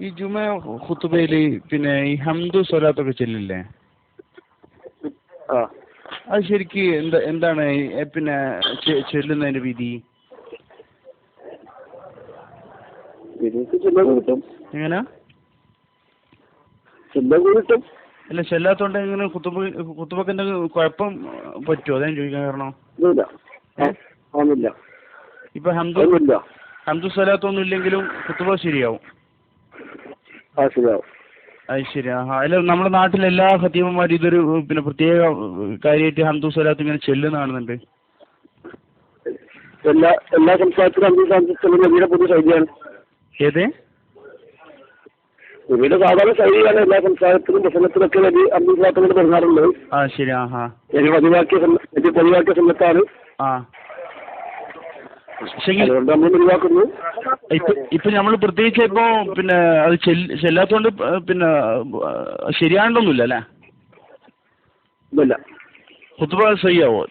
ഈ ജുമ ഖുത്ബയിൽ പിന്നെ ഈ ഹംദു സ്വലാത്തൊക്കെ ചെല്ലില്ലേ? അത് ശരിക്ക് എന്താ എന്താണ് പിന്നെ ചൊല്ലുന്നതിന്റെ വിധി? എങ്ങനെ? അല്ല ചെല്ലാത്തോണ്ട് എങ്ങനെ കുത്തുബ കുത്തുബക്ക് എന്തെങ്കിലും കുഴപ്പം പറ്റുമോ അതാണ് ചോദിക്കാൻ കാരണം. ഇപ്പൊ ഹംദു ഹംദു സ്വലാത്തൊന്നും ഇല്ലെങ്കിലും കുത്തുബ ശരിയാവും. അത് ശരി ആ അല്ല നമ്മുടെ നാട്ടിലെ എല്ലാ ഖത്തീബന്മാരും ഇതൊരു പിന്നെ പ്രത്യേക കാര്യമായിട്ട് ഹന്തു സ്വലാത്ത് ഇങ്ങനെ ചെല്ലുന്ന കാണുന്നുണ്ട്. എല്ലാ എല്ലാ സംസ്ഥാനത്തിലും അഞ്ച് സ്വലാത്ത് നബിയുടെ പുതിയ ശൈലിയാണ്. ഏത്? നബിയുടെ സാധാരണ ശൈലിയാണ് എല്ലാ സംസ്ഥാനത്തിലും പ്രസംഗത്തിലൊക്കെ നബി അഞ്ച് സംസ്ഥാനങ്ങൾ തുടങ്ങാറുള്ളത് ആ ശരി ആ ഹാ പതിവാക്കിയ പതിവാക്കിയ സന്നത്താണ് ആ. അതുകൊണ്ട് നമ്മൾ ഒഴിവാക്കുന്നു. ഇപ്പൊ നമ്മൾ പ്രത്യേകിച്ച് ഇപ്പോ പിന്നെ അത് ചെല്ല- ചെല്ലാത്തോണ്ട് പിന്നെ ശരിയാണ്ടൊന്നുമില്ല അല്ലേ? ഇല്ല കുത്തുബ സഹിയാവോ?